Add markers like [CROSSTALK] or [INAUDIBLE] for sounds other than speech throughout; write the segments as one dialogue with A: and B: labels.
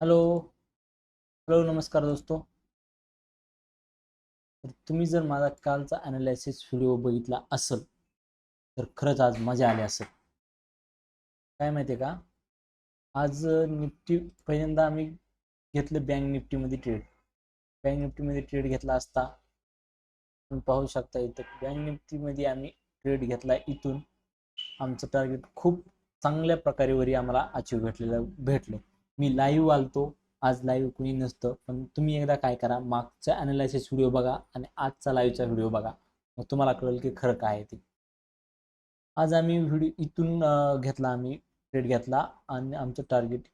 A: Hello. Hello नमस्कार दोस्तो. तर तुम्ही जर माझा कालचा अनालिसिस व्हिडिओ बघितला असेल तर खरंच आज मजा आली असेल. काय माहिती आहे का? आज निफ्टी पहिल्यांदा आम्ही घेतलं बँक निफ्टीमध्ये ट्रेड बँक निफ्टीमध्ये ट्रेड घेतला असता तुम्ही पाहू शकता इथं बँक निफ्टीमध्ये आम्ही ट्रेड घेतला इथून. आमचं टार्गेट खूप चांगल्या प्रकारे वरी आम्हाला अचीव भेटलेलं भेटलं. मी लाईव्ह आलतो आज लाईव्ह कुणी नसतं. पण तुम्ही एकदा काय करा मागचा अनालायसिस व्हिडिओ बघा आणि आजचा लाईव्हचा व्हिडिओ बघा. मग तुम्हाला कळेल की खरं काय आहे ते. आज आम्ही व्हिडिओ इथून घेतला आम्ही ट्रेड घेतला आणि आमचं टार्गेट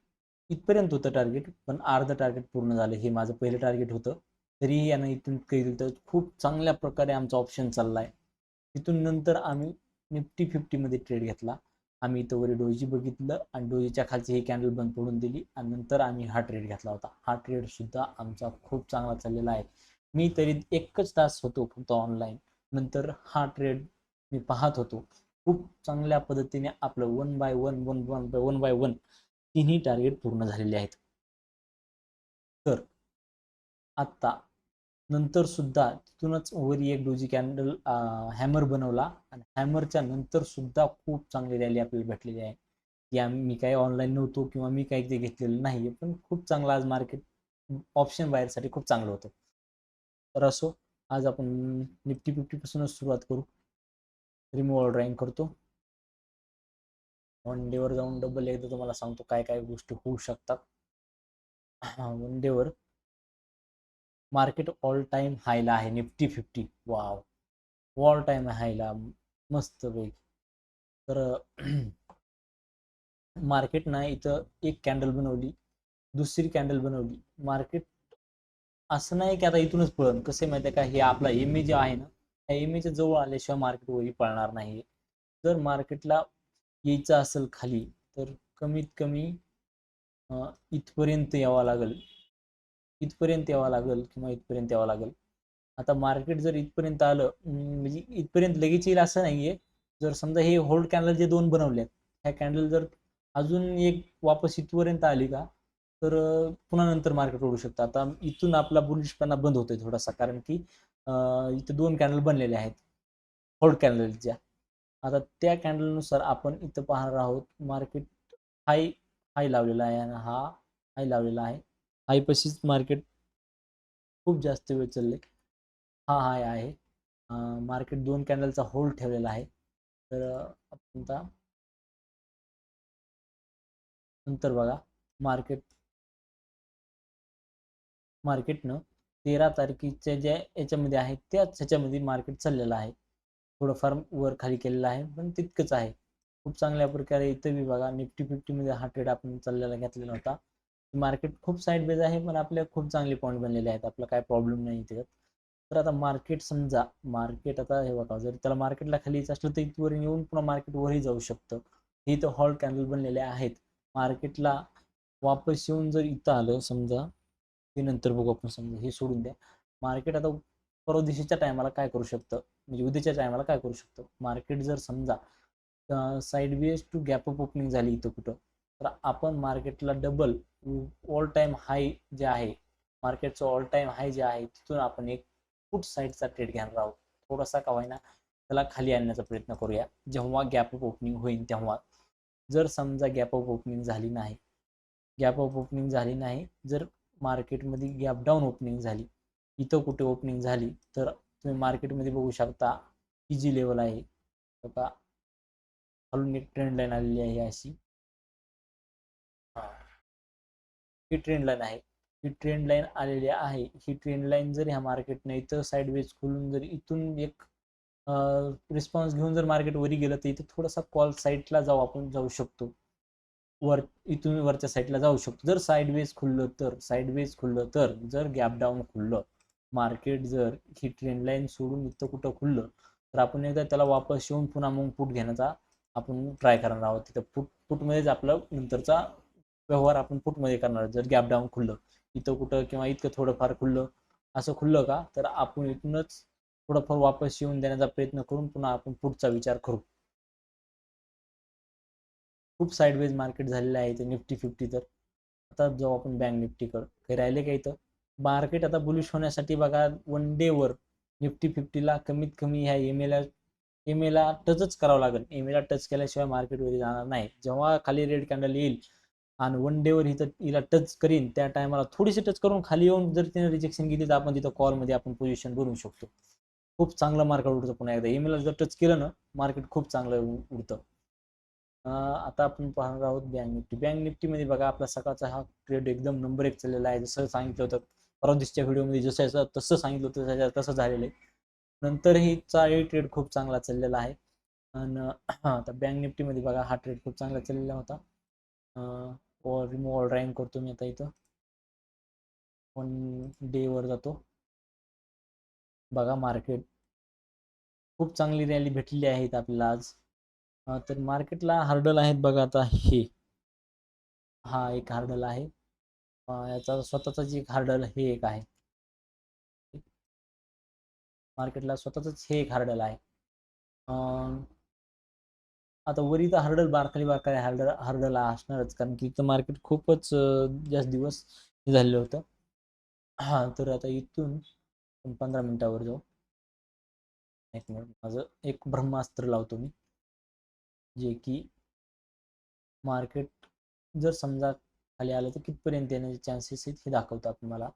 A: इथपर्यंत होतं टार्गेट पण अर्ध टार्गेट पूर्ण झालं. हे माझं पहिलं टार्गेट होतं. तरीही यानं इथून काही तर खूप चांगल्या प्रकारे आमचा ऑप्शन चालला आहे तिथून नंतर आम्ही निफ्टी फिफ्टीमध्ये ट्रेड घेतला. आम्ही इथं वरी डोजी बघितलं आणि डोजीच्या खालची ही कॅन्डल बंद पडून दिली आणि नंतर आम्ही हा ट्रेड घेतला होता. हा ट्रेड सुद्धा आमचा खूप चांगला चाललेला आहे. मी तरी एकच तास होतो फक्त ऑनलाईन नंतर हा ट्रेड मी पाहत होतो. खूप चांगल्या पद्धतीने आपलं one by one one one by one by one तिन्ही टार्गेट पूर्ण झालेले आहेत. तर आत्ता नंतर सुद्धा तिथूनच वरी एक डोजी कॅन्डल हॅमर बनवला आणि हॅमरच्या नंतर सुद्धा खूप चांगली रॅली आपल्याला भेटलेली आहे. की मी काही ऑनलाईन नव्हतो किंवा मी काही ते घेतलेलं नाही पण खूप चांगलं आज मार्केट ऑप्शन बाहेरसाठी खूप चांगलं होतं. तर असो आज आपण निफ्टी फिफ्टीपासूनच सुरुवात करू. रिमूव्हल ड्रॉईंग करतो. वन डेवर जाऊन डबल एकदा तुम्हाला सांगतो काय काय गोष्टी होऊ शकतात. वन डेवर मार्केट ऑल टाइम हायला आहे. Nifty fifty. Wow. All time हायला. मस्त पैकी. तर [CLEARS THROAT] मार्केट ना इथं एक कॅन्डल बनवली. दुसरी कॅन्डल बनवली. मार्केट असं नाही की आता इथूनच पळण कसं माहिती आहे का? हे आपला एम ए जे आहे ना. त्या एम एच्या जवळ आल्याशिवाय मार्केट वरी पळणार नाही जर मार्केटला यायचं असेल खाली तर कमीत कमी इथपर्यंत यावं लागेल. इथपर्यंत यावं लागेल किंवा इथपर्यंत यावं लागेल. आता मार्केट जर इथपर्यंत आलं म्हणजे इथपर्यंत लगेच येईल असं नाहीये. जर समजा हे होल्ड कॅन्डल जे दोन बनवलेत ह्या कॅन्डल जर अजून एक वापस इथपर्यंत आली का तर पुन्हा नंतर मार्केट ओढू शकतं. आता इथून आपला बुलिशपणा बंद होतोय थोडासा कारण की इथं दोन कॅन्डल बनलेले आहेत होल्ड कॅन्डलच्या आता त्या कॅन्डलनुसार आपण इथं पाहणार आहोत मार्केट हाय हाय लावलेला आहे आणि हा हाय लावलेला आहे. हायपाशीच मार्केट खूप जास्त वेळ चालले हा हाय आहे. मार्केट दोन कॅन्डलचा होल्ड ठेवलेला आहे. तर आपण नंतर बघा. मार्केट मार्केटनं तेरा तारखेच्या ज्या याच्यामध्ये आहे त्याच ह्याच्यामध्ये मार्केट चाललेलं आहे. थोडंफार वर खाली केलेलं आहे पण तितकंच आहे. खूप चांगल्या प्रकारे इथं बी बघा निफ्टी फिफ्टीमध्ये हा ट्रेड आपण चाललेला घेतलेला होता. मार्केट खूप साईड बेज आहे पण आपल्या खूप चांगले पॉईंट बनलेले आहेत. आपला काय प्रॉब्लेम नाही त्याच्यात. तर आता मार्केट समजा मार्केट आता हे बघा जर त्याला मार्केटला खाली असलं तर इथवर येऊन पुन्हा मार्केट वरही जाऊ शकतं. हे इथं हॉल कॅन्डल बनलेले आहेत. मार्केटला वापस येऊन जर इथं आलं समजा ते नंतर बघू आपण समजा हे सोडून द्या. मार्केट आता परवा दिवशीच्या टायमाला काय करू शकतं? म्हणजे उद्याच्या टायमाला काय करू शकतं? मार्केट जर समजा sideways to gap up opening झाली इथं कुठं? तर आपण मार्केटला डबल ऑल टाइम हाय जे आहे मार्केटचं ऑल टाइम हाय जे आहे तिथून आपण एक फुट साईडचा ट्रेड घेणार आहोत. थोडासा का होईना त्याला खाली आणण्याचा प्रयत्न करूया. जेव्हा गॅप अप ओपनिंग होईल तेव्हा. जर समजा गॅप अप ओपनिंग झाली नाही गॅप अप ओपनिंग झाली नाही जर मार्केटमध्ये गॅप डाऊन ओपनिंग झाली इथं कुठे ओपनिंग झाली तर तुम्ही मार्केटमध्ये बघू शकता ही जी लेवल आहे. का खालून एक ट्रेंड लाईन आलेली आहे अशी. ही ट्रेंड लाईन आहे. ही ट्रेंड लाईन आलेली आहे. ही ट्रेंड लाईन जर ह्या मार्केटने इथं साईडवेज खोलून जर इथून एक रिस्पॉन्स घेऊन जर मार्केट वरी गेलं तर इथं थोडासा कॉल साईडला जाऊ आपण जाऊ शकतो. वर इथून वरच्या साईडला जाऊ शकतो. जर साईडवेज खुललं तर साईडवेज खुललं तर जर गॅप डाऊन खुललं मार्केट जर ही ट्रेंड लाईन सोडून इथं कुठं खुललं तर आपण एकदा त्याला वापस येऊन पुन्हा मग फूट घेण्याचा आपण ट्राय करणार आहोत. तिथं फूट फूटमध्येच आपलं नंतरचा व्यवहार आपण फूटमध्ये करणार? जर गॅप डाऊन खुललं इथं कुठं किंवा इतकं थोडंफार खुललं असं खुललं का? तर आपण इथूनच थोडंफार वापस येऊन देण्याचा प्रयत्न करून पुन्हा आपण पुढचा विचार करू. खूप साईडवेज मार्केट झालेलं आहे ते निफ्टी फिफ्टी तर. आता जाऊ आपण बँक निफ्टीकडं काही राहिले का इथं? मार्केट आता बुलिश होण्यासाठी बघा वन डेवर निफ्टी फिफ्टीला कमीत कमी ह्या एम एला एम एला टचच करावं लागेल. एम एला टच केल्याशिवाय मार्केटवरती जाणार नाही. जेव्हा खाली रेड कॅन्डल येईल आणि वन डेवर हिथं हिला टच करीन त्या टायमाला थोडीशी टच करून खाली येऊन जर तिने रिजेक्शन घेतली तर आपण तिथं कॉलमध्ये आपण पोझिशन बनवू शकतो. खूप चांगलं मार्केट उडतं पुन्हा एकदा. एमएला जर टच केलं ना मार्केट खूप चांगलं उडतं. आता आपण पाहणार आहोत बँक निफ्टी बँक निफ्टीमध्ये बघा आपला सकाळचा हा ट्रेड एकदम नंबर एक चाललेला आहे. जसं सांगितलं होतं परवा दिवशीच्या व्हिडिओमध्ये जसं याचं तसं सांगितलं होतं त्याच्या तसं झालेलं आहे. नंतरही चारही ट्रेड खूप चांगला चाललेला आहे. आणि आता बँक निफ्टीमध्ये बघा हा ट्रेड खूप चांगला चाललेला होता. रिमूव्ह ऑल रँक करतो मी आता इथं. वन डेवर जातो. बघा मार्केट खूप चांगली रॅली भेटलेली आहे आपल्याला आज. तर मार्केटला हार्डल आहेत बघा आता हे. हा एक हार्डल आहे. याचा स्वतःचाच एक हार्डल हे एक आहे. मार्केटला स्वतःच हे एक हार्डल आहे. आता वरी तर हार्डल बारखाली बारखाली हार्डल हार्डल असणारच. कारण की इथं मार्केट खूपच जास्त दिवस हे झालेलं होतं. हा तर आता इथून पंधरा मिनिटावर जाऊ. एक मिनिट माझं एक ब्रह्मास्त्र लावतो मी. जे की मार्केट जर समजा खाली आलं तर कितपर्यंत येण्याचे चान्सेस आहेत हे दाखवतात मला.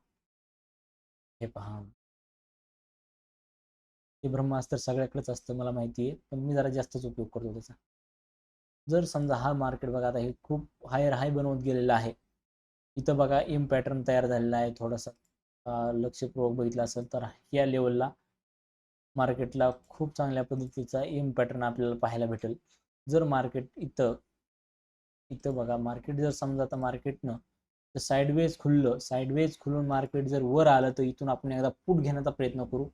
A: हे पहा. हे ब्रह्मास्त्र सगळ्याकडेच असतं मला माहिती आहे पण मी जरा जास्तच उपयोग करतो त्याचा. जर समजा हा मार्केट बघा आता हे खूप हायर हाय बनवत गेलेला आहे. इथं बघा एम पॅटर्न तयार झालेला आहे. थोडासा लक्षपूर्वक बघितलं असेल तर या लेवलला मार्केटला खूप चांगल्या पद्धतीचा एम पॅटर्न आपल्याला पाहायला भेटेल. जर मार्केट इथं इथं बघा मार्केट जर समजा आता मार्केटनं तर साईडवेज खुललं साईडवेज खुलून मार्केट जर वर आलं तर इथून आपण एकदा पुट घेण्याचा प्रयत्न करू.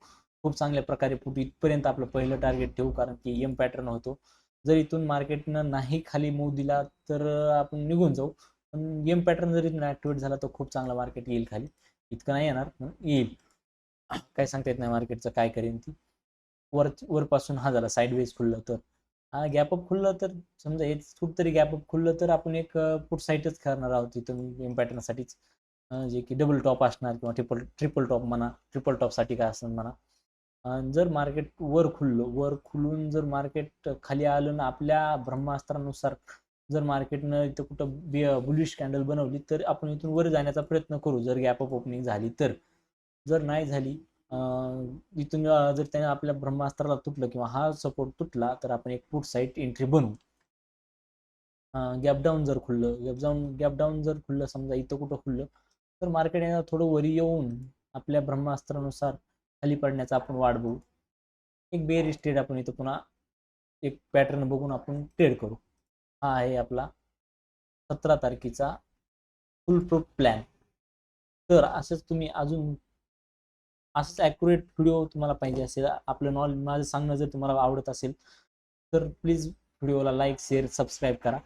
A: खूप चांगल्या प्रकारे पुट इथपर्यंत आपलं पहिलं टार्गेट ठेवू कारण की एम पॅटर्न होतो. जर इथून मार्केटनं नाही खाली मूव दिला तर आपण निघून जाऊ. पण गेम पॅटर्न जर इथून ॲक्टिवेट झाला तर खूप चांगला मार्केट येईल खाली. इतकं नाही येणार पण येईल. काय सांगता येत नाही मार्केटचं काय करेन ती. वर वरपासून हा झाला साईडवेज खुललं तर. हा गॅप अप खुललं तर समजा एक कुठतरी गॅपअप खुललं तर आपण एक पुट साईटच करणार आहोत इथून गेम पॅटर्नसाठीच जे की डबल टॉप असणार किंवा ट्रिपल ट्रिपल टॉप म्हणा ट्रिपल टॉपसाठी काय असणार म्हणा. जर मार्केट वर खुललं वर खुलून जर मार्केट खाली आलं ना आपल्या ब्रह्मास्त्रानुसार जर मार्केटनं इथं कुठं बुलिश कॅन्डल बनवली तर आपण इथून वर जाण्याचा प्रयत्न करू जर गॅप अप ओपनिंग झाली तर. जर नाही झाली इथून जर त्याने आपल्या ब्रह्मास्त्राला तुटलं किंवा हा सपोर्ट तुटला तर आपण एक पुट साईट एंट्री बनवू. गॅप डाऊन जर खुललं गॅप डाऊन गॅप डाऊन जर खुललं समजा इथं कुठं खुललं तर मार्केट यांना थोडं वरी येऊन आपल्या ब्रह्मास्त्रानुसार खाली पडण्याचा आपण वाट बघू. एक बेरिश ट्रेड आपण इथं पुन्हा एक पॅटर्न बघून आपण ट्रेड करू. हा आहे आपला सतरा तारखेचा फुल प्रूफ प्लॅन तर असंच तुम्ही अजून असंच ॲक्युरेट व्हिडिओ तुम्हाला पाहिजे असेल आपलं नॉलेज माझं सांगणं जर तुम्हाला आवडत असेल तर प्लीज व्हिडिओला लाईक शेअर सबस्क्राईब करा.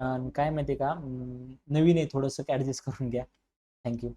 A: आणि काय माहिती आहे का नवीन आहे थोडंसं ॲडजस्ट करून घ्या. थँक्यू